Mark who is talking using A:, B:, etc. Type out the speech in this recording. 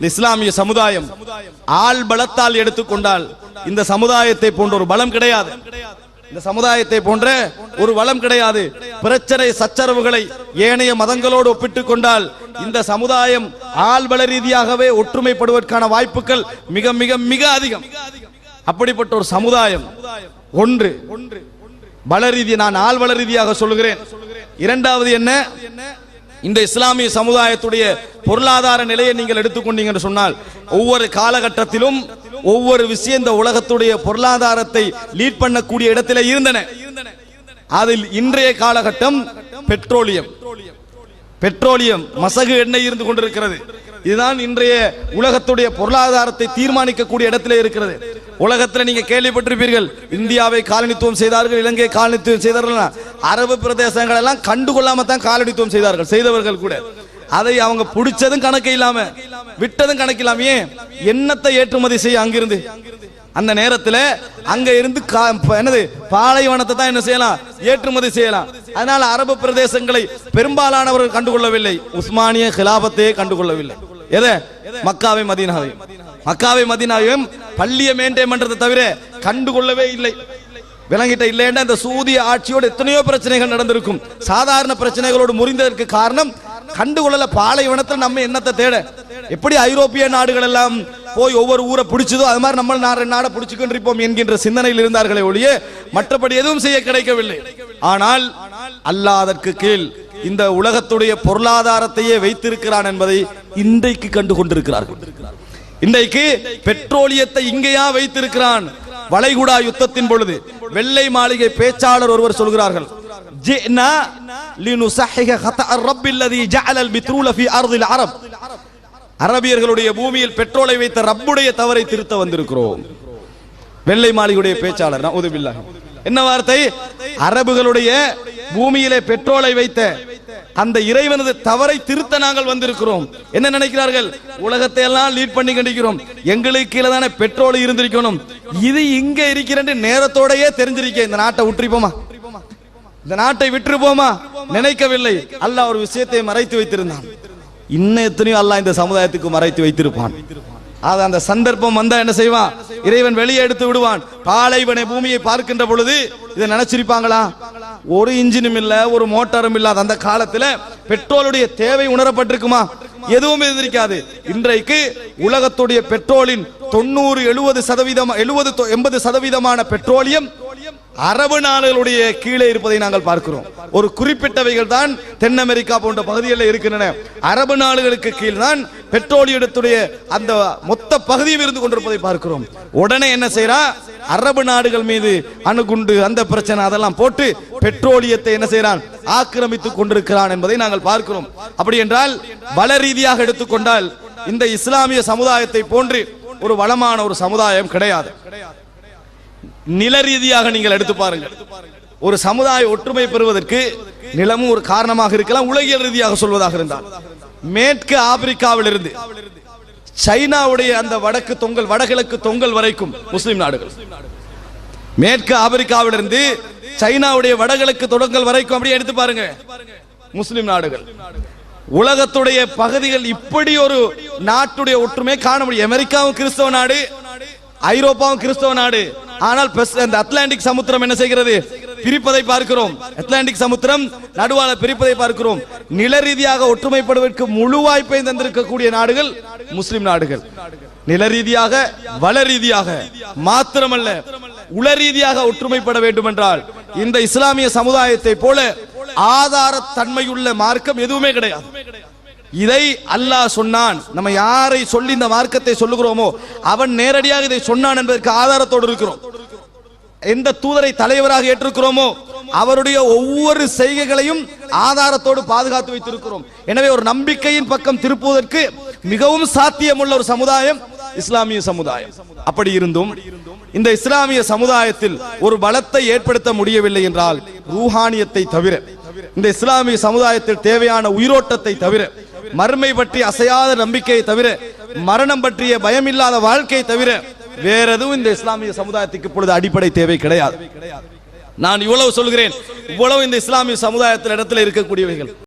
A: இஸ்லாமிய சமுதாயம் ஆள் பலத்தால் எடுத்துக்கொண்டால் இந்த சமுதாயத்தை போன்ற ஒரு பலம் கிடையாது. இந்த சமுதாயத்தை போன்ற ஒரு வளம் கிடையாது. பிரச்சனை சச்சரவுகளை ஏனைய மதங்களோடு ஒப்பிட்டுக் கொண்டால் இந்த சமுதாயம் ஆள்பல ரீதியாகவே ஒற்றுமைப்படுவதற்கான வாய்ப்புகள் மிக மிக மிக அதிகம். அப்படிப்பட்ட ஒரு சமுதாயம் ஒன்று. ஒன்று பல ரீதி நான் ஆள்வள ரீதியாக சொல்லுகிறேன். இரண்டாவது என்ன? இந்த இஸ்லாமிய சமுதாயத்துடைய பொருளாதார நிலையை நீங்கள் எடுத்துக்கொண்டீங்க சொன்னால் ஒவ்வொரு காலகட்டத்திலும் ஒவ்வொரு விஷயம் இந்த உலகத்துடைய பொருளாதாரத்தை லீட் பண்ணக்கூடிய இடத்திலே இருந்தன. அதில் இன்றைய காலகட்டம் பெட்ரோலியம். பெட்ரோலியம் மசகு எண்ணெய் இருந்து கொண்டிருக்கிறது. இதுதான் இன்றைய உலகத்துடைய பொருளாதாரத்தை தீர்மானிக்கக்கூடிய இடத்துல இருக்கிறது. உலகத்தில் நீங்க கேள்விப்பட்டிருப்பீர்கள் இந்தியாவை காலனித்துவம் செய்தார்கள் இலங்கை காலனித்துவம் செய்தார்கள் அரபு பிரதேசங்கள் எல்லாம் கண்டுகொள்ளாம தான் காலனித்துவம் செய்தார்கள் செய்தவர்கள் கூட. அதை அவங்க பிடிச்சதும் கணக்கு இல்லாம விட்டதும் கணக்கு இல்லாம ஏன்? எண்ணத்தை ஏற்றுமதி செய்ய அங்கிருந்து? அந்த நேரத்தில் அங்க இருந்து கா- என்னது பாலைவனத்தை தான் என்ன செய்யலாம்? ஏற்றுமதி செய்யலாம். அதனால அரபு பிரதேசங்களை பெரும்பாலானவர்கள் கண்டுகொள்ளவில்லை. உஸ்மானிய கிலாபத்தையே கண்டுகொள்ளவில்லை. எதை? மக்காவை மதீனாவை. மக்காவை மதீனாவையும் பள்ளியை மெயின்டைன் பண்றதை தவிர கண்டுகொள்ளவே இல்லை. விளங்கிட்ட இல்லைன்னா இந்த சூதிய ஆட்சியோடு எத்தனையோ பிரச்சனைகள் நடந்திருக்கும். சாதாரண பிரச்சனைகளோடு முறிந்ததற்கு காரணம் கண்டுகொள்ளல பாலைவனத்தில் நம்ம என்னத்தை தேட? எப்படி ஐரோப்பிய நாடுகள் எல்லாம் போய் ஒவ்வொரு ஊரை பிடிச்சதோ அது மாதிரி நம்ம நான் ரெண்டு நாடை பிடிச்சுக்கொண்டிருப்போம் என்கின்ற சிந்தனையில் இருந்தார்களே ஒழிய மற்றபடி எதுவும் செய்ய கிடைக்கவில்லை. ஆனால் அல்லாஹ் அதற்கு கீழ் இந்த உலகத்துடைய பொருளாதாரத்தையே வைத்திருக்கிறான் என்பதை இன்றைக்கு கண்டு கொண்டிருக்கிறார்கள் இன்றைக்கு பெட்ரோலியத்தை இங்கேயா வைத்திருக்கிறான் வளைகுடா யுத்தத்தின் பொழுது. வெள்ளை மாளிகை பேச்சாளர் ஒருவர் சொல்கிறார்கள் ஜினா லினுசஹிக ஹதா ரப்பில்லதி ஜஅலல் பித்ரூல ஃபீ அர்தில் அரப். அரபியர்களுடைய பூமியில் பெட்ரோலை வைத்த ரப்புடைய தவறை திருத்த வந்திருக்கிறோம். வெள்ளை மாளிகையுடைய பேச்சாளர் உதவில்லா என்ன வார்த்தை? அரபுகளுடைய பூமியிலே பெட்ரோலை வைத்த அந்த இறைவனது தவறை திருத்த நாங்கள் வந்திருக்கிறோம். என்ன நினைக்கிறார்கள்? உலகத்தை எல்லாம் லீட் பண்ணி கண்டிக்கிறோம். எங்களுக்கு கீழே தானே பெட்ரோல் இருந்திருக்கணும். இது இங்க இருக்கிறேன் நேரத்தோடயே தெரிஞ்சிருக்க இந்த நாட்டை விட்டுருப்போமா இந்த நாட்டை விட்டுருப்போமா நினைக்கவில்லை. அல்லாஹ் ஒரு விஷயத்தை மறைத்து வைத்திருந்தான். இன்னும் எத்தனையோ அல்லாஹ் இந்த சமுதாயத்துக்கு மறைத்து வைத்திருப்பான். அது அந்த சந்தர்ப்பம் வந்தா என்ன செய்வான்? இறைவன் வெளியே எடுத்து விடுவான். பாலைவனை பூமியை பார்க்கின்ற பொழுது இதை நினைச்சிருப்பாங்களா? ஒரு இன்ஜினும் இல்ல ஒரு மோட்டாரும் இல்லாத அந்த காலத்துல பெட்ரோலுடைய தேவை உணரப்பட்டிருக்குமா? எதுவும் இருந்திருக்காது இன்றைக்கு உலகத்துடைய பெட்ரோலின் தொண்ணூறு எழுபது சதவீதம் எழுபது எண்பது சதவீதமான பெட்ரோலியம் அரபு நாடுகளுடைய கீழே இருப்பதை நாங்கள் பார்க்கிறோம். ஒரு குறிப்பிட்டவைகள் தான் தென் அமெரிக்கா போன்ற பகுதிகளில் இருக்கின்றன. அரபு நாடுகளுக்கு கீழ் தான் பெட்ரோலியத்துடைய அந்த மொத்த பகுதியும் இருந்து கொண்டிருப்பதை பார்க்கிறோம். உடனே என்ன செய்யறா அரபு நாடுகள் மீது அணுகுண்டு அந்த பிரச்சனை அதெல்லாம் போட்டு பெட்ரோலியத்தை என்ன செய்யறான் ஆக்கிரமித்துக் கொண்டிருக்கிறான் என்பதை நாங்கள் பார்க்கிறோம். அப்படி என்றால் வள ரீதியாக எடுத்துக்கொண்டால் இந்த இஸ்லாமிய சமுதாயத்தை போன்று ஒரு வளமான ஒரு சமுதாயம் கிடையாது. நில ரீதியாக நீங்கள் எடுத்து பாருங்கள். ஒரு சமுதாய ஒற்றுமை பெறுவதற்கு நிலமும் ஒரு காரணமாக இருக்கலாம் உலகியல் ரீதியாக சொல்வதாக இருந்தால். மேற்கு ஆப்பிரிக்காவிலிருந்து சைனாவுடைய அந்த வடக்கு தொங்கல் வடகிழக்கு தொங்கல் வரைக்கும் முஸ்லிம் நாடுகள். மேற்கு ஆப்பிரிக்காவிலிருந்து சைனாவுடைய வடகிழக்கு தொடங்கல் வரைக்கும் அப்படியே எடுத்து பாருங்க. முஸ்லிம் நாடுகள். உலகத்துடைய பகுதிகள் இப்படி ஒரு நாட்டுடைய ஒற்றுமை காண முடியும். அமெரிக்காவும் கிறிஸ்தவ நாடு ஐரோப்பாவும் கிறிஸ்தவ நாடு. ஆனால் பெஸ்- அந்த அட்லாண்டிக் சமுத்திரம் என்ன செய்கிறது? பிரிப்பதை பார்க்கிறோம். அட்லாண்டிக் சமுத்திரம் நடுவால பிரிப்பதை பார்க்கிறோம். நில ரீதியாக ஒற்றுமைப்படுவதற்கு முழு வாய்ப்பை தந்திருக்கக்கூடிய நாடுகள் முஸ்லிம் நாடுகள். நில ரீதியாக வள ரீதியாக மாத்திரமல்ல உள ரீதியாக ஒற்றுமைப்பட வேண்டும் என்றால் இந்த இஸ்லாமிய சமுதாயத்தை போல ஆதார தன்மையுள்ள மார்க்கம் எதுவுமே கிடையாது. இதை அல்லாஹ் சொன்னான். நம்ம யாரை சொல்லி இந்த மார்க்கத்தை சொல்லுகிறோமோ அவன் நேரடியாக இதை சொன்னான் என்பதற்கு ஆதாரத்தோடு இருக்கிறோம். எந்த தூதரை தலைவராக ஏற்றிருக்கிறோமோ அவருடைய ஒவ்வொரு செய்கைகளையும் ஆதாரத்தோடு பாதுகாத்து வைத்திருக்கிறோம். எனவே ஒரு நம்பிக்கையின் பக்கம் திருப்புவதற்கு மிகவும் சாத்தியமுள்ள ஒரு சமுதாயம் இஸ்லாமிய சமுதாயம். அப்படி இருந்தும் இந்த இஸ்லாமிய சமுதாயத்தில் ஒரு பலத்தை ஏற்படுத்த முடியவில்லை என்றால் ரூஹானியத்தை தவிர இந்த இஸ்லாமிய சமுதாயத்தில் தேவையான உயிரோட்டத்தை தவிர மறுமை பற்றி அசையாத நம்பிக்கையை தவிர மரணம் பற்றிய பயமில்லாத வாழ்க்கையை தவிர வேற எதுவும் இந்த இஸ்லாமிய சமுதாயத்துக்கு இப்பொழுது அடிப்படை தேவை கிடையாது. நான் இவ்வளவு சொல்கிறேன். இவ்வளவு இந்த இஸ்லாமிய சமுதாயத்தில் இடத்துல இருக்கக்கூடியவைகள்.